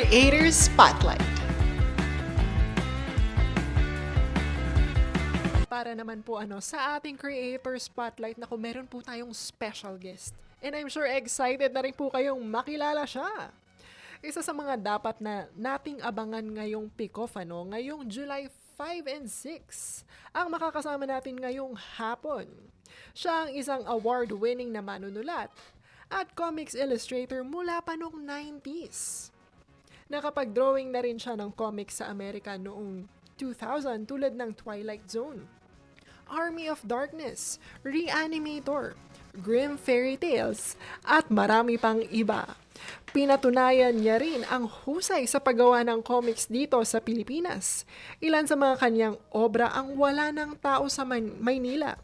Creators Spotlight. Para naman po ano, sa ating Creator Spotlight na kung meron po tayong special guest. And I'm sure excited na rin po kayong makilala siya. Isa sa mga dapat na nating abangan ngayong pick-off ano, ngayong July 5 and 6. Ang makakasama natin ngayong hapon. Siya ang isang award-winning na manunulat at comics illustrator mula pa noong 90s. Nakapag-drawing na rin siya ng comics sa Amerika noong 2000 tulad ng Twilight Zone, Army of Darkness, Reanimator, Grim Fairy Tales, at marami pang iba. Pinatunayan niya rin ang husay sa paggawa ng comics dito sa Pilipinas. Ilan sa mga kanyang obra ang wala ng tao sa Man- Maynila.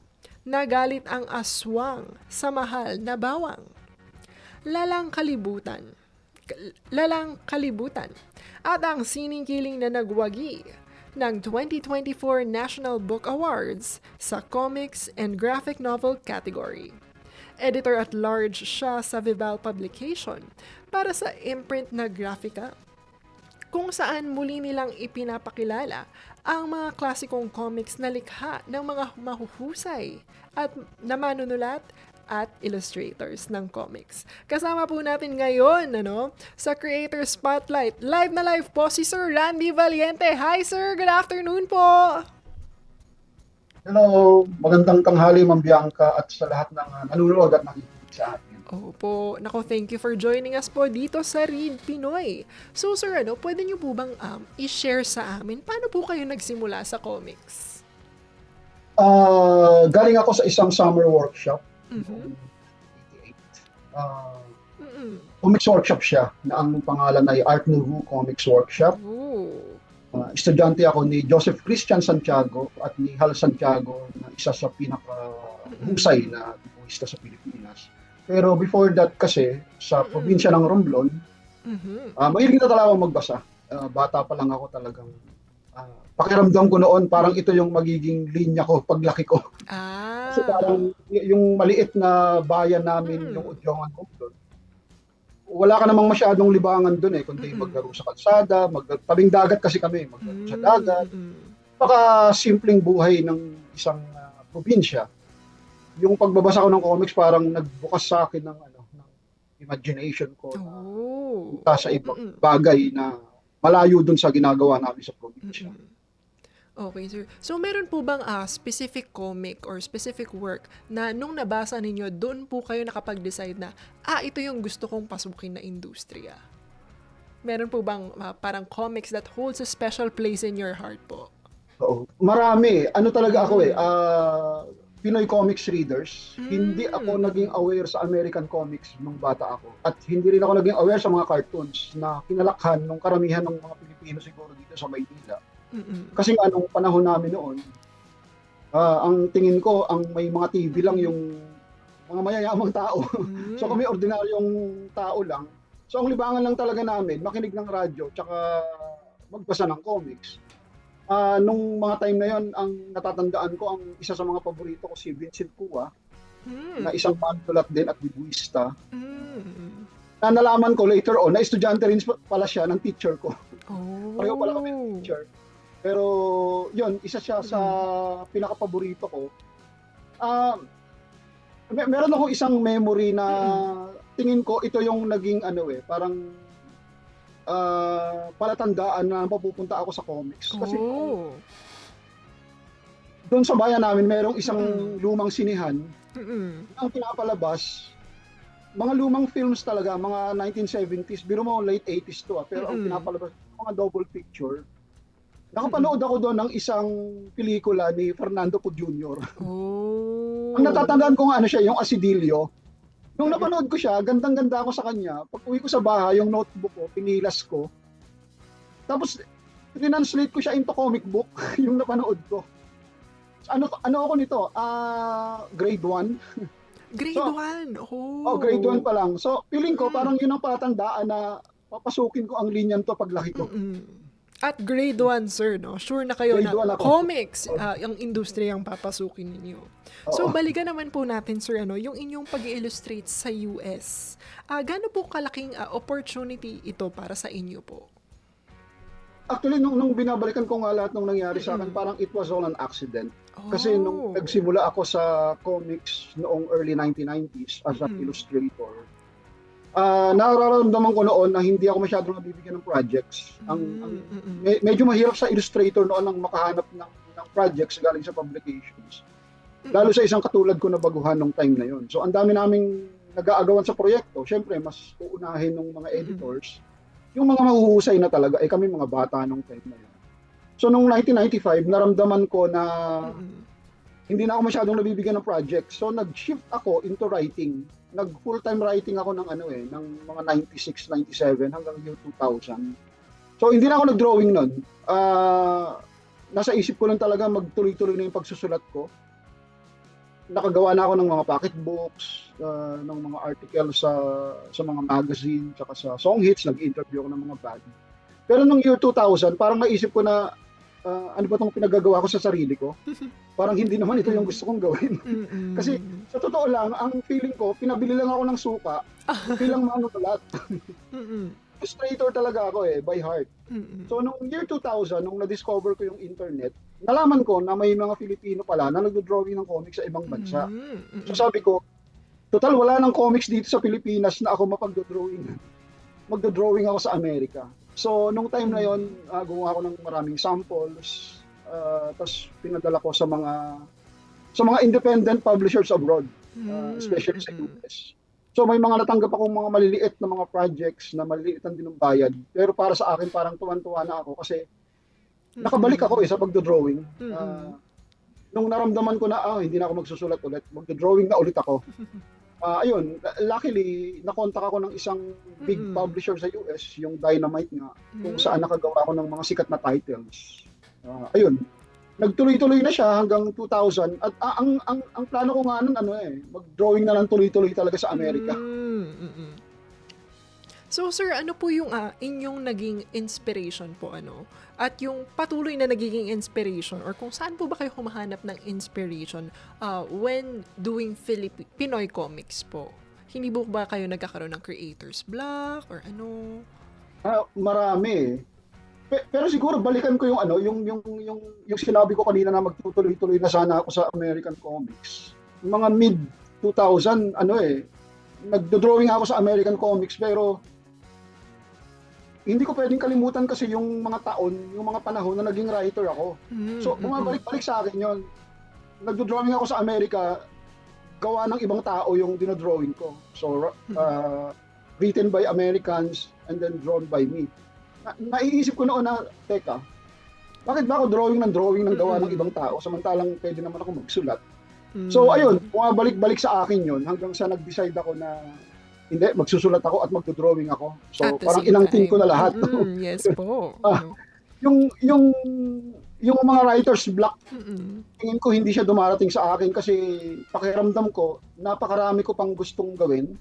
Nagalit ang aswang sa mahal na bawang. Lalang Kalibutan. Lalang Kalibutan. At ang siningkiling na nagwagi ng 2024 National Book Awards sa Comics and Graphic Novel category. Editor at large siya sa Vival Publication para sa imprint na grafika kung saan muli nilang ipinapakilala ang mga klasikong comics na likha ng mga mahuhusay at na manunulat at illustrators ng comics. Kasama po natin ngayon ano, sa Creator Spotlight. Live na live po si Sir Randy Valiente. Hi sir, good afternoon po. Hello, magandang tanghali Ma'am Bianca at sa lahat ng uh, nanonood at nakikinig sa atin. Opo, nako thank you for joining us po dito sa Read Pinoy. So sir, ano, pwede niyo po bang um, i-share sa amin paano po kayo nagsimula sa comics? Ah, galing ako sa isang summer workshop. Mhm. 88. Ah, Mm-mm. comics workshop siya na ang pangalan ay Art Nouveau Comics Workshop. Ooh. Ah, estudyante ako ni Joseph Christian Santiago at ni Hal Santiago na isa sa pinaka-husay na dibuhista sa Pilipinas. Pero before that kasi, sa probinsya ng Romblon, Mhm. Ah, mahilig na talaga magbasa. Ah, bata pa lang ako talagang ah, pakiramdam ko noon parang ito yung magiging linya ko paglaki ko. Ah. Kasi parang y- yung maliit na bayan namin, Mm. yung Udjongan Romblon, wala ka namang masyadong libangan doon eh, kundi Mm-mm. maglaro sa kalsada, mag tabing dagat kasi kami, maglaro sa Mm, dagat. Baka simpleng buhay ng isang ah, probinsya. Yung pagbabasa ko ng comics parang nagbukas sa akin ng ano, ng imagination ko na Oh. sa ibang bagay na malayo dun sa ginagawa namin sa probinsya. Mm-mm. Okay, sir. So, meron po bang ah, specific comic or specific work na nung nabasa ninyo, doon po kayo nakapag-decide na, ah, ito yung gusto kong pasukin na industriya? Meron po bang ah, parang comics that holds a special place in your heart po? Oo. Marami. Ano talaga ako eh, ah, Pinoy comics readers. Hindi ako Mm. naging aware sa American comics nung bata ako. At hindi rin ako naging aware sa mga cartoons na kinalakhan ng karamihan ng mga Pilipino siguro dito sa Maynila. Mm-mm. Kasi nga nung panahon namin noon, ah, ang tingin ko, ang may mga TV lang yung mga mayayamang tao. Mm. So kami ordinaryong tao lang. So ang libangan lang talaga namin, makinig ng radyo, tsaka magbasa ng comics. Ah, nung mga time na yon, ang natatandaan ko, ang isa sa mga paborito ko si Vincent Cua, Mm. na isang manulat din at bibuista. Mm. Na nalaman ko later on, na estudyante rin pala siya ng teacher ko. Oh. Pareho pala kami ng teacher. Pero yon isa siya sa pinaka-paborito ko. Ah, may, meron ako isang memory na tingin ko ito yung naging ano eh, parang ah, palatandaan na mapupunta ako sa comics. Kasi Oh. doon sa bayan namin merong isang Mm. lumang sinihan Mm-mm. ang pinapalabas mga lumang films talaga, mga 1970s, biro mo late 80s to ah, pero ang Mm-mm. pinapalabas mga double picture. Nakapanood ako doon ng isang pelikula ni Fernando Po Jr. Oh. Ang natatandaan ko nga ano siya, yung Asidilio. Nung napanood ko siya, gandang-ganda ako sa kanya. Pag uwi ko sa bahay, yung notebook ko, pinilas ko. Tapos, translate ko siya into comic book, yung napanood ko. Ano ano ako nito? Ah, grade 1. Grade So- 1. Oh. Oh, grade 1 pa lang. So, feeling ko Mm. parang yun ang patandaan na papasukin ko ang linyan to paglaki ko. Mm-mm. At grade 1, sir, no? Sure na kayo Grade na comics, ah, yung industriya ang papasukin ninyo. So, Oo. balikan naman po natin, sir, ano, yung inyong pag illustrate sa US. Ah, gaano po kalaking ah, opportunity ito para sa inyo po? Actually, nung, nung binabalikan ko nga lahat ng nangyari sa akin, parang it was all an accident. Kasi nung Oh. nagsimula ako sa comics noong early 1990s as an Mm-mm. illustrator, ah nararamdaman ko noon na hindi ako masyadong nabibigyan ng projects. Ang, ang Mm, mm, mm. me- medyo mahirap sa illustrator noon ang makahanap ng, ng projects galing sa publications. Lalo sa isang katulad ko na baguhan nung time na yon. So ang dami naming nag-aagawan sa proyekto. Siyempre, mas uunahin ng mga editors. Yung mga mahuhusay na talaga, eh kami mga bata nung time na yun. So nung 1995, naramdaman ko na Mm-mm. hindi na ako masyadong nabibigyan ng project. So nag-shift ako into writing. Nag full-time writing ako ng ano eh, ng mga 96, 97 hanggang year 2000. So hindi na ako nag-drawing nun. Ah, nasa isip ko lang talaga magtuloy-tuloy na yung pagsusulat ko. Nakagawa na ako ng mga pocketbooks, ah, ng mga articles sa sa mga magazine, tsaka sa song hits, nag-interview ako ng mga band. Pero nung year 2000, parang naisip ko na ah, ano ba itong pinagagawa ko sa sarili ko? Parang hindi naman ito yung gusto kong gawin. Mm-mm. Kasi- Sa totoo lang, ang feeling ko, pinabili lang ako ng suka bilang manunulat. Illustrator talaga ako eh, by heart. So, nung year 2000, nung na-discover ko yung internet, nalaman ko na may mga Filipino pala na nagdo-drawing ng comics sa ibang bansa. So, sabi ko, total wala ng comics dito sa Pilipinas na ako mapagdo-drawing. Magdo-drawing ako sa Amerika. So, nung time na yon, uh, gumawa ako ng maraming samples. Uh, Tapos, pinadala ko sa mga sa mga independent publishers abroad, uh, especially sa Mm-mm. US. So, may mga natanggap akong mga maliliit na mga projects na maliliit ang dinumbayad. Pero para sa akin, parang tuwan-tuwa na ako kasi nakabalik ako eh sa pagdo-drawing. Ah, nung naramdaman ko na, ah, hindi na ako magsusulat ulit, magdo-drawing na ulit ako. Ah, ayun, luckily, nakontak ako ng isang big Mm-mm. publisher sa US, yung Dynamite nga, kung Mm. saan nakagawa ako ng mga sikat na titles. Ah, ayun, nagtuloy-tuloy na siya hanggang 2000 at ah, ang ang ang plano ko nga nun ano eh, mag-drawing na lang tuloy-tuloy talaga sa Amerika. Mm, mm-mm. So sir, ano po yung ah, inyong naging inspiration po ano? At yung patuloy na nagiging inspiration or kung saan po ba kayo humahanap ng inspiration ah, when doing Filip- Pinoy comics po? Hindi po ba kayo nagkakaroon ng creator's block or ano? Ah, marami. Pe- pero siguro balikan ko yung ano, yung yung yung yung sinabi ko kanina na magtutuloy-tuloy na sana ako sa American Comics. Mga mid 2000 ano eh, nagdo-drawing ako sa American Comics pero hindi ko pwedeng kalimutan kasi yung mga taon, yung mga panahon na naging writer ako. Mm, So, mm-mm. bumabalik-balik sa akin yon. Nagdo-drawing ako sa Amerika, gawa ng ibang tao yung dinodrawing ko. So, uh, written by Americans and then drawn by me. Na, naiisip ko noon na, teka, bakit ba ako drawing ng drawing ng gawa ng ibang tao samantalang pwede naman ako magsulat? Mm. So, ayun, bumabalik-balik sa akin yon hanggang sa nag-decide ako na hindi, magsusulat ako at magdo-drawing ako. So, At parang inangkin ko na lahat. Mm, yes po. Ah. Yung, yung, yung mga writer's block Mm-mm. tingin ko hindi siya dumarating sa akin kasi pakiramdam ko napakarami ko pang gustong gawin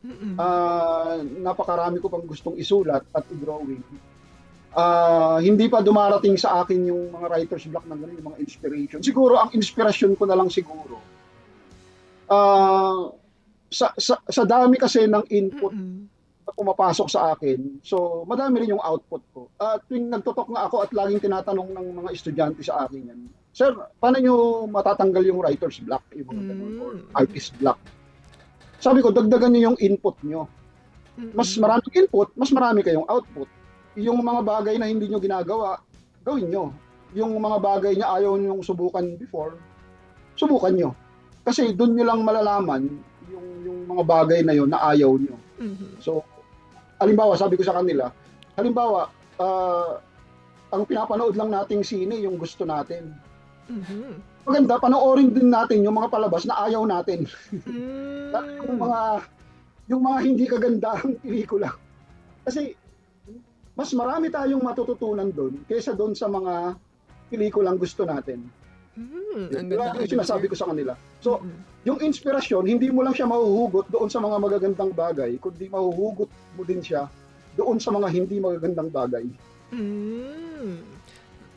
Mm-mm. ah, napakarami ko pang gustong isulat at i-drawing Ah, hindi pa dumarating sa akin yung mga writer's block ng ganun, yung mga inspiration siguro ang inspirasyon ko na lang siguro ah, sa, sa, sa dami kasi ng input Mm-mm. na pumapasok sa akin. So, madami rin yung output ko. At tuwing nagtotok nga ako at laging tinatanong ng mga estudyante sa akin yan, Sir, paano nyo matatanggal yung writer's block, yung mga ganun, or Mm. artist block? Sabi ko, dagdagan nyo yung input nyo. Mas maraming input, mas marami kayong output. Yung mga bagay na hindi nyo ginagawa, gawin nyo. Yung mga bagay na ayaw nyo subukan before, subukan nyo. Kasi doon nyo lang malalaman yung, yung mga bagay na yun na ayaw nyo. Mhm. So, halimbawa, sabi ko sa kanila, halimbawa, ah, ang pinapanood lang nating sine, yung gusto natin. Mhm. Maganda, panoorin din natin yung mga palabas na ayaw natin. Mm. Yung mga, yung mga hindi kagandahang pelikula. Kasi, mas marami tayong matututunan doon kaysa doon sa mga pelikulang gusto natin. Mm, ang Diba? ganda. Yung sinasabi ko sa kanila. So, Mm-mm. yung inspirasyon, hindi mo lang siya mahuhugot doon sa mga magagandang bagay, kundi mahuhugot mo din siya doon sa mga hindi magagandang bagay. Mm.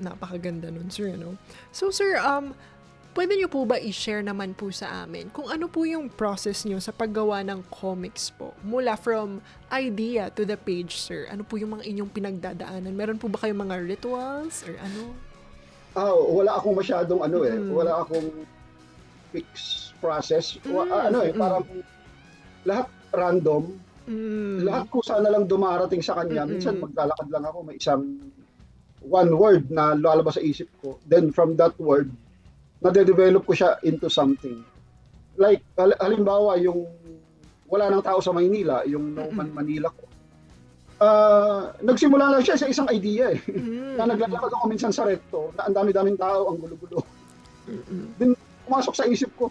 Napakaganda nun, sir, no? So, sir, um, pwede niyo po ba i-share naman po sa amin kung ano po yung process niyo sa paggawa ng comics po? Mula from idea to the page, sir. Ano po yung mga inyong pinagdadaanan? Meron po ba kayong mga rituals or ano? Ah, wala akong masyadong ano eh, Mm. wala akong fixed process. Wa- Mm, ah, ano eh, mm. parang lahat random, Mm. lahat kung saan na lang dumarating sa kanya. Mm-mm. Minsan maglalakad lang ako, may isang one word na lalabas sa isip ko. Then from that word, nade-develop ko siya into something. Like, hal- halimbawa, yung wala nang tao sa Maynila, yung No Man. Manila ko. Ah, nagsimula lang siya sa isang idea eh. Mm. na naglalakad ako minsan sa recto, na ang dami-daming tao, ang gulo-gulo. Mm-mm. Pumasok sa isip ko,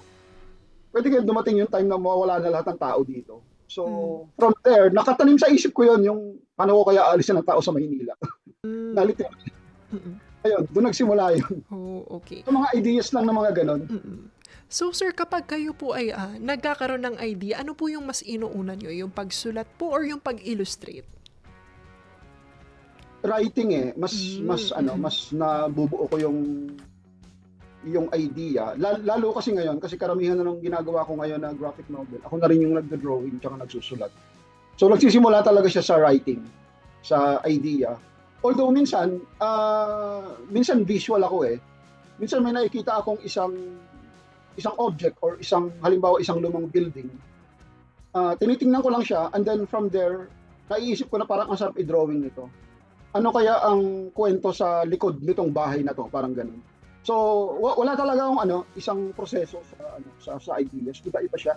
pwede kaya dumating yung time na mawawala na lahat ng tao dito. So, Hmm. from there, nakatanim sa isip ko yon yung paano ko kaya alisin ng tao sa Maynila. Mm. na literally, Mm-mm. ayun, doon nagsimula yun. Oh, okay. So, mga ideas lang ng mga ganon. Mm-mm. So sir, kapag kayo po ay ah, nagkakaroon ng idea, ano po yung mas inuuna nyo? Yung pagsulat po or yung pag-illustrate? Writing eh, mas, Mm, mas, ano, mm. mas nabubuo ko yung yung idea. Lalo, lalo kasi ngayon, kasi karamihan na nung ginagawa ko ngayon na graphic novel, ako na rin yung nagda-drawing tsaka nagsusulat. So nagsisimula talaga siya sa writing, sa idea. Although minsan, ah, minsan visual ako eh. Minsan may nakikita akong isang isang object or isang halimbawa isang lumang building. Ah, tinitingnan ko lang siya and then from there, naiisip ko na parang ang sarap i-drawing nito. Ano kaya ang kwento sa likod nitong bahay na to, parang ganun. So, wa- wala talaga akong ano, isang proseso sa ano sa sa ideas. Iba-iba siya.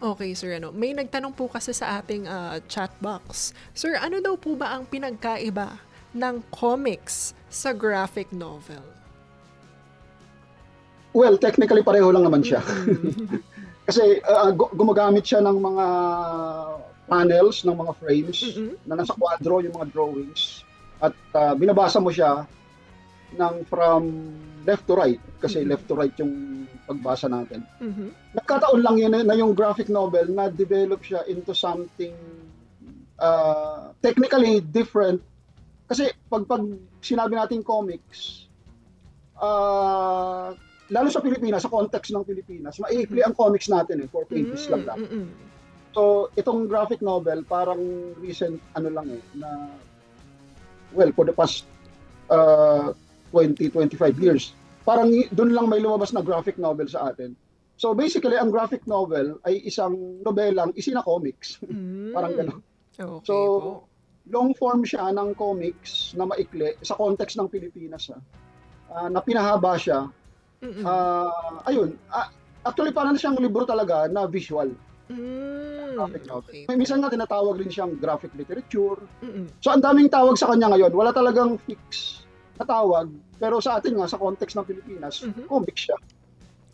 Okay, sir. Ano, may nagtanong po kasi sa ating ah, chat box. Sir, ano daw po ba ang pinagkaiba ng comics sa graphic novel? Well, technically pareho lang naman siya. Mm. Kasi uh, gu- gumagamit siya ng mga panels, ng mga frames Mm-mm. na nasa kwadro yung mga drawings at uh, binabasa mo siya ng from left to right kasi Mhm. left to right yung pagbasa natin. Mhm. Nagkataon lang yun na yung graphic novel na develop siya into something uh, technically different kasi pag pag sinabi natin comics uh, lalo sa Pilipinas sa context ng Pilipinas maiikli ang comics natin eh four pages lang Mm, lang mm-mm. So itong graphic novel parang recent ano lang eh na well for the past uh, 20 25 years parang doon lang may lumabas na graphic novel sa atin so basically ang graphic novel ay isang nobelang isina comics Mm. parang gano'n Okay So, po. long form siya ng comics na maikli sa context ng Pilipinas ha. Ah, na pinahaba siya Mm-mm. Ah, ayun Ah, actually parang siyang libro talaga na visual Mm. graphic novel Okay. may minsan nga tinatawag rin siyang graphic literature Mm-mm. So ang daming tawag sa kanya ngayon. Wala talagang fix na tawag. Pero sa atin nga, sa context ng Pilipinas, Mhm. comic siya.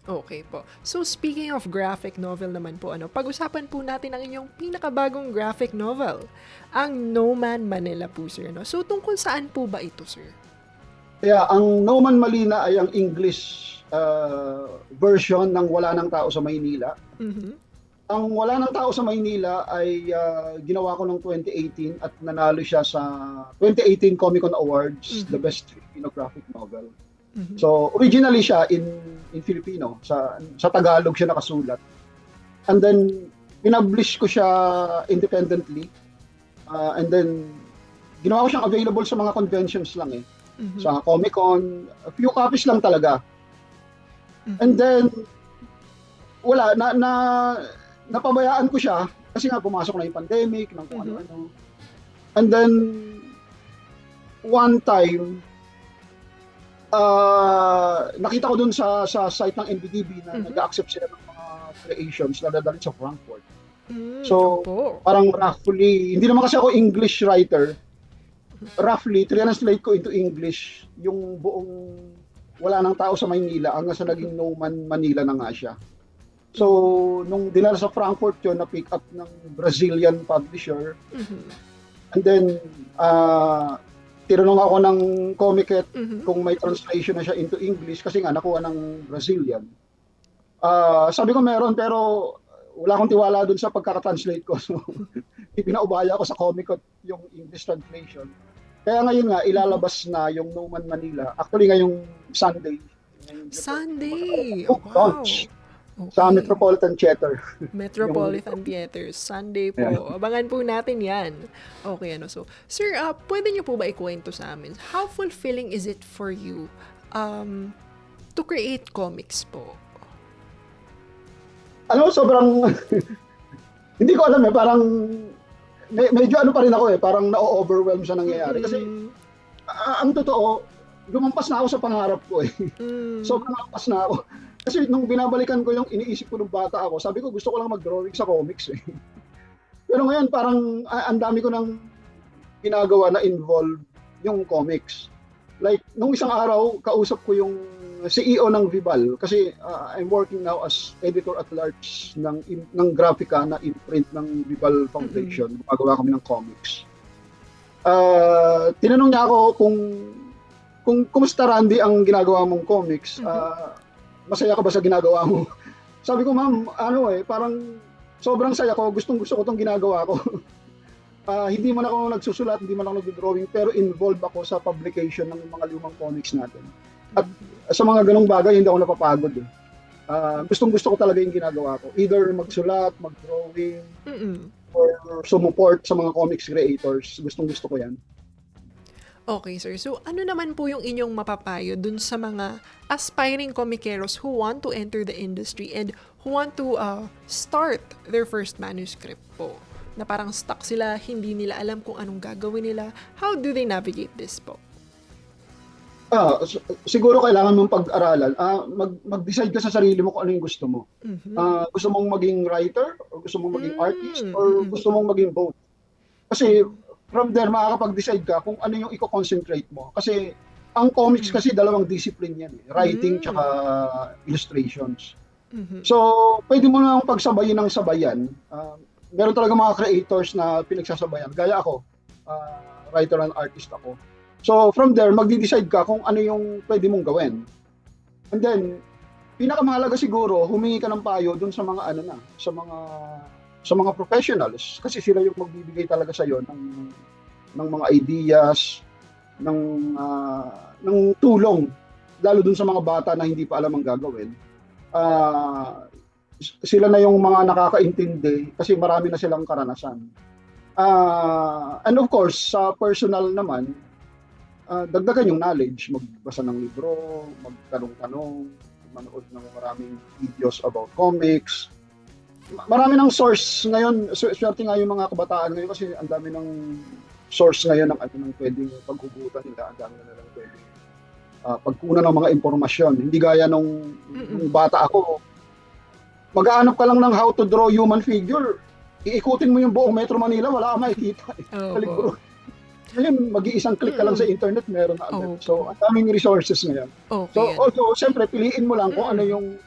Okay po. So speaking of graphic novel naman po, ano, pag-usapan po natin ang inyong pinakabagong graphic novel, ang No Man Manila po, sir. No? So tungkol saan po ba ito, sir? Kaya ang No Man Malina ay ang English uh, version ng Wala ng Tao sa Maynila. Mhm. Ang Wala ng Tao sa Maynila ay uh, ginawa ko noong 2018 at nanalo siya sa 2018 Comic Con Awards, Mhm. the best Filipino graphic novel. Mhm. So originally siya in in Filipino, sa sa Tagalog siya nakasulat. And then pinublish ko siya independently. Uh, and then ginawa ko siyang available sa mga conventions lang eh. Mhm. Sa Comic-Con, a few copies lang talaga. Mhm. And then wala na na napabayaan ko siya kasi nga pumasok na yung pandemic, ng kung Mhm. ano-ano. And then one time ah nakita ko dun sa sa site ng NBDB na Mhm. nag-accept sila ng mga creations na dadalhin sa Frankfurt. Mm, So, opo. Parang roughly, hindi naman kasi ako English writer. Roughly, translate ko into English yung buong wala nang tao sa Maynila hanggang sa naging No Man Manila na nga siya. So, nung dinala sa Frankfurt yun, na-pick up ng Brazilian publisher. Mhm. And then, ah tinanong ako ng Comiket Mhm. kung may translation na siya into English kasi nga nakuha ng Brazilian. Ah, sabi ko meron pero wala akong tiwala dun sa pagkaka-translate ko. So, ipinaubaya ko sa Comic Con yung English translation. Kaya ngayon nga, ilalabas na yung No Man Manila. Actually, ngayong Sunday. Sunday! Book Wow! launch Okay. Sa Metropolitan Theater. Metropolitan Theater, Sunday po. Yeah. Abangan po natin yan. Okay, ano. So, sir, uh, pwede niyo po ba ikwento sa amin? How fulfilling is it for you um, to create comics po? Ano, sobrang... hindi ko alam eh, parang... me- medyo ano pa rin ako eh, parang na-overwhelm sa nangyayari. Kasi Mm, ah, ang totoo, lumampas na ako sa pangarap ko eh. mm, Sobrang lampas na ako. Kasi nung binabalikan ko yung iniisip ko nung bata ako, sabi ko gusto ko lang mag-drawing sa comics eh. Pero ngayon parang ah, ang dami ko nang ginagawa na involve yung comics. Like nung isang araw kausap ko yung CEO ng Vival kasi ah, I'm working now as editor at large ng in- ng graphica na imprint ng Vival Foundation. Gumagawa kami ng comics. Ah, tinanong niya ako kung kung kumusta Randy ang ginagawa mong comics? Mhm. Ah, masaya ka ba sa ginagawa mo? Sabi ko, ma'am, ano eh, parang sobrang saya ko, gustong gusto ko tong ginagawa ko. Ah, hindi man ako nagsusulat, hindi man ako nagdo-drawing, pero involved ako sa publication ng mga lumang comics natin. At sa mga ganong bagay, hindi ako napapagod eh. Ah, gustong gusto ko talaga yung ginagawa ko. Either magsulat, mag-drawing, mm-mm. or sumuport sa mga comics creators. Gustong gusto ko yan. Okay, sir. So, ano naman po yung inyong mapapayo dun sa mga aspiring comikeros who want to enter the industry and who want to uh, start their first manuscript po? Na parang stuck sila, hindi nila alam kung anong gagawin nila. How do they navigate this po? Ah, siguro kailangan mong pag-aralan. Ah, mag mag-decide ka sa sarili mo kung ano yung gusto mo. Mhm. Ah, gusto mong maging writer o gusto mong maging Mm, artist or gusto mong maging both. Kasi from there makakapag-decide ka kung ano yung i-concentrate mo. Kasi ang comics Mm. kasi dalawang discipline yan, eh. writing Mm. tsaka illustrations. Mhm. So, pwede mo nang pagsabayin ng sabayan. Ah, meron talaga mga creators na pinagsasabayan. Gaya ako, ah, writer and artist ako. So, from there, magdi-decide ka kung ano yung pwede mong gawin. And then, pinakamahalaga siguro, humingi ka ng payo dun sa mga ano na, sa mga sa mga professionals kasi sila yung magbibigay talaga sa iyo ng ng mga ideas, ng ah, ng tulong lalo dun sa mga bata na hindi pa alam ang gagawin. Ah, sila na yung mga nakakaintindi kasi marami na silang karanasan. Ah, and of course, sa personal naman, ah, dagdagan yung knowledge, magbasa ng libro, magtanong-tanong, manood ng maraming videos about comics. Ma- Marami ng source ngayon, sw- swerte nga yung mga kabataan ngayon kasi ang dami ng source ngayon ng ano ng pwedeng paghugutan nila, ang dami na lang pwedeng ah, pagkunan ng mga impormasyon. Hindi gaya nung, nung bata ako, mag-aanap ka lang ng how to draw human figure, iikutin mo yung buong Metro Manila, wala ka makikita. Eh. Libro. Ngayon, mag-iisang click ka lang sa internet, meron na agad. Opo. So, ang daming resources ngayon. Okay. So, although, siyempre, piliin mo lang kung ano yung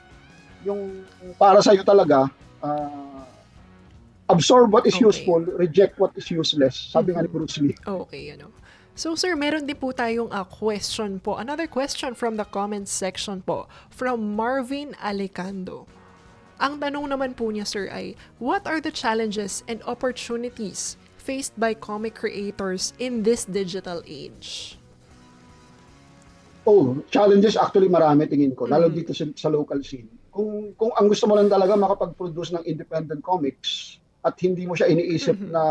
yung para sa'yo talaga, ah, absorb what is Okay. useful, reject what is useless. Sabi nga ni Mhm. Bruce Lee. Okay, ano. So sir, meron din po tayong uh, question po. Another question from the comments section po. From Marvin Alicando. Ang tanong naman po niya sir ay, what are the challenges and opportunities faced by comic creators in this digital age? Oh, challenges actually marami tingin ko, lalo Mhm. dito sa, sa local scene. Kung kung ang gusto mo lang talaga makapag-produce ng independent comics at hindi mo siya iniisip Mhm. na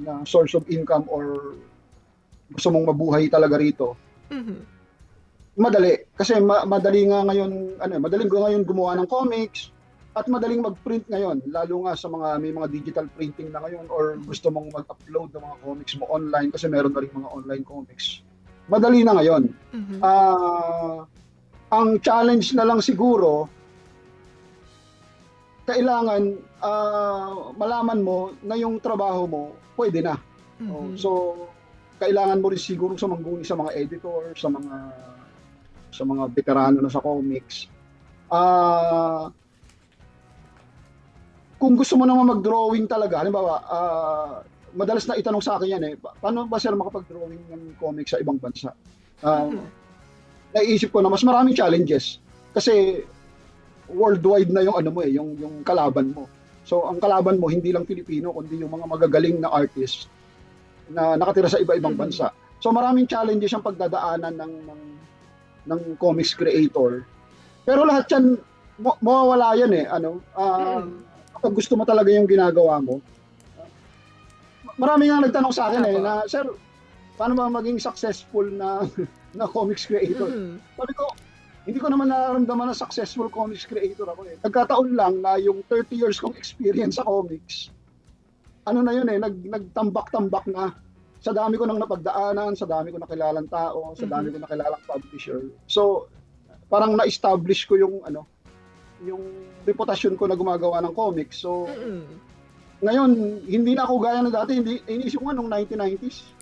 na source of income or gusto mong mabuhay talaga rito, Mhm. madali kasi ma- madali nga ngayon ano, madaling ngayon gumawa ng comics at madaling mag-print ngayon lalo nga sa mga may mga digital printing na ngayon or gusto mong mag-upload ng mga comics mo online kasi meron na rin mga online comics. Madali na ngayon. Mhm. Ah, ang challenge na lang siguro kailangan ah, malaman mo na yung trabaho mo pwede na. Oh, Mhm. so kailangan mo rin siguro sa mangguni sa mga editor, sa mga sa mga veterano na sa comics. Ah kung gusto mo naman mag-drawing talaga, halimbawa, ah madalas na itanong sa akin yan eh, pa- paano ba sir makapag-drawing ng comics sa ibang bansa? Ah, Mhm. Naiisip ko na mas maraming challenges kasi worldwide na yung ano mo eh, yung yung kalaban mo. So ang kalaban mo hindi lang Pilipino kundi yung mga magagaling na artist na nakatira sa iba-ibang Mhm. bansa. So maraming challenges ang pagdadaanan ng ng, ng comics creator. Pero lahat 'yan mawawala 'yan eh, ano? Mm. kapag gusto mo talaga yung ginagawa mo. Marami nga nagtanong sa akin eh na sir, paano ba maging successful na na comics creator? Mhm. Sabi ko, hindi ko naman nararamdaman na successful comics creator ako eh. Nagkataon lang na yung 30 years kong experience sa comics, ano na yun eh, nag, nagtambak-tambak na sa dami ko nang napagdaanan, sa dami ko nakilalang tao, sa dami ko nakilalang publisher. So, parang na-establish ko yung ano, yung reputasyon ko na gumagawa ng comics. So, Mhm. ngayon, hindi na ako gaya na dati. Hindi, inisip ko nga nung 1990s.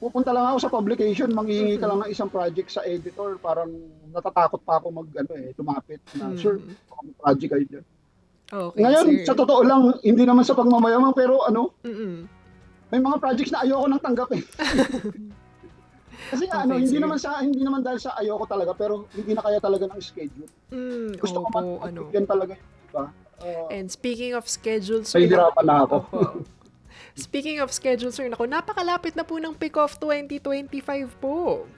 Pupunta lang ako sa publication, manghihingi ka lang ng isang project sa editor. Parang natatakot pa ako mag, ano eh, tumapit na, sir, may project kayo dyan. Okay, Ngayon, sir. sa totoo lang, hindi naman sa pagmamayaman, pero ano, Mhm. may mga projects na ayoko nang tanggapin. Kasi ano, Okay, hindi sir. naman sa hindi naman dahil sa ayoko talaga, pero hindi na kaya talaga ng schedule. Mm, Gusto ko opo, man, ano. yan talaga yung iba. Uh, And speaking of schedule, sir, Nahihirapan na ako. Opo. Speaking of schedule, sir, nako, napakalapit na po ng pick-off 2025 po.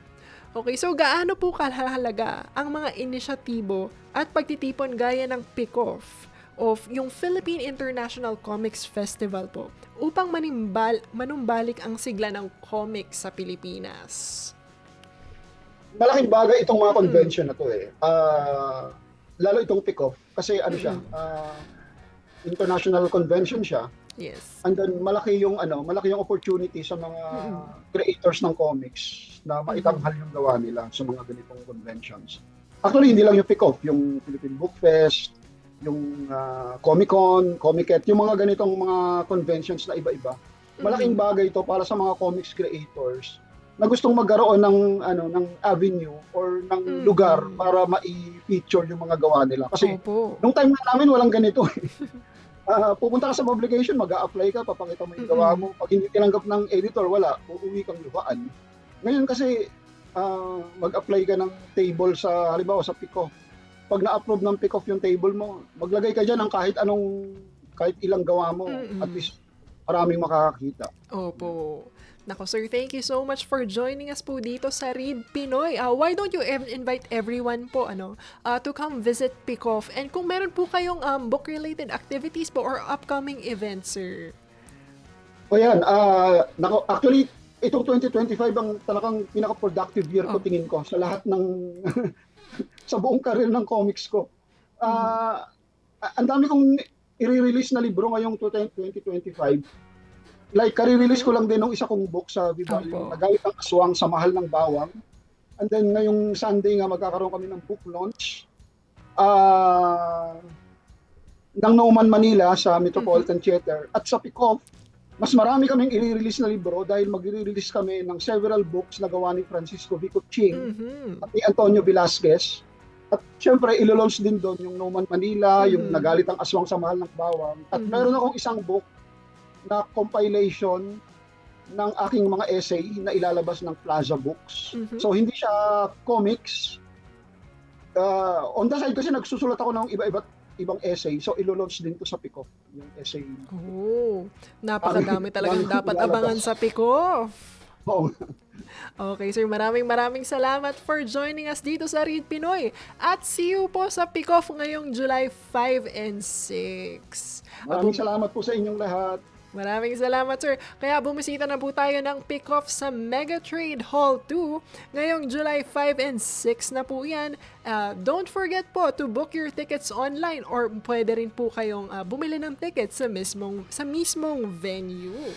Okay, so gaano po kahalaga ang mga inisyatibo at pagtitipon gaya ng pick-off of yung Philippine International Comics Festival po upang manimbal, manumbalik ang sigla ng comics sa Pilipinas? malaking bagay itong mga convention na to eh. Ah, lalo itong pick-off kasi ano siya, ah, international convention siya. Yes. And then malaki yung ano, malaki yung opportunity sa mga Mm. creators ng comics na maitanghal yung gawa nila sa mga ganitong conventions. Actually, hindi lang yung pick-off, yung Philippine Book Fest, yung ah, Comic-Con, Comic-Con, yung mga ganitong mga conventions na iba-iba. Malaking bagay ito para sa mga comics creators na gustong magkaroon ng ano ng avenue or ng Mm. lugar para mai-feature yung mga gawa nila. Kasi Opo. nung time na namin walang ganito. eh. Ah, pupunta ka sa publication, mag-a-apply ka, papakita mo yung gawa mo. Pag hindi tinanggap ng editor, wala, uuwi kang lubaan. Ngayon kasi ah, mag-apply ka ng table sa halimbawa sa pick-off. Pag na-approve ng pick-off yung table mo, maglagay ka dyan ng kahit anong kahit ilang gawa mo. Mm-mm. At least maraming makakakita. Opo. Nako sir, thank you so much for joining us po dito sa Read Pinoy. Ah, why don't you ev- invite everyone po ano ah, to come visit Pickoff and kung meron po kayong um, book-related activities po or upcoming events, sir. O yan, ah, nako, actually, itong 2025 ang talagang pinaka-productive year ko Oh. tingin ko sa lahat ng sa buong career ng comics ko. Ah, a- ang dami kong i-release na libro ngayong 2025. Like, kare-release ko lang din ng isa kong book sa Vival, Opo. yung Nagayat ang Aswang sa Mahal ng Bawang. And then, ngayong Sunday nga, magkakaroon kami ng book launch. Ah, ng No Man Manila sa Metropolitan Theater at sa Pickoff mas marami kaming i-release na libro dahil mag-release kami ng several books na gawa ni Francisco Vico Ching Mhm. at ni Antonio Velasquez. At syempre, ilo-launch din doon yung No Man Manila, yung Mhm. Nagalit ang Aswang sa Mahal ng Bawang. At Mhm. meron akong isang book na compilation ng aking mga essay na ilalabas ng Plaza Books. Mhm. So, hindi siya comics. Uh, on the side kasi nagsusulat ako ng iba-iba ibang essay. So, ilo-launch din to sa Pico, yung essay. Oh, napakadami Dami- talagang dapat ilalabas. abangan sa Pickoff. Oo. Okay, sir. Maraming maraming salamat for joining us dito sa Read Pinoy. At see you po sa Pickoff ngayong July 5 and 6. Maraming salamat po sa inyong lahat. Maraming salamat, sir. Kaya bumisita na po tayo ng pick-off sa Mega Trade Hall 2 ngayong July 5 and 6 na po yan. Uh, don't forget po to book your tickets online or pwede rin po kayong uh, bumili ng tickets sa mismong, sa mismong venue.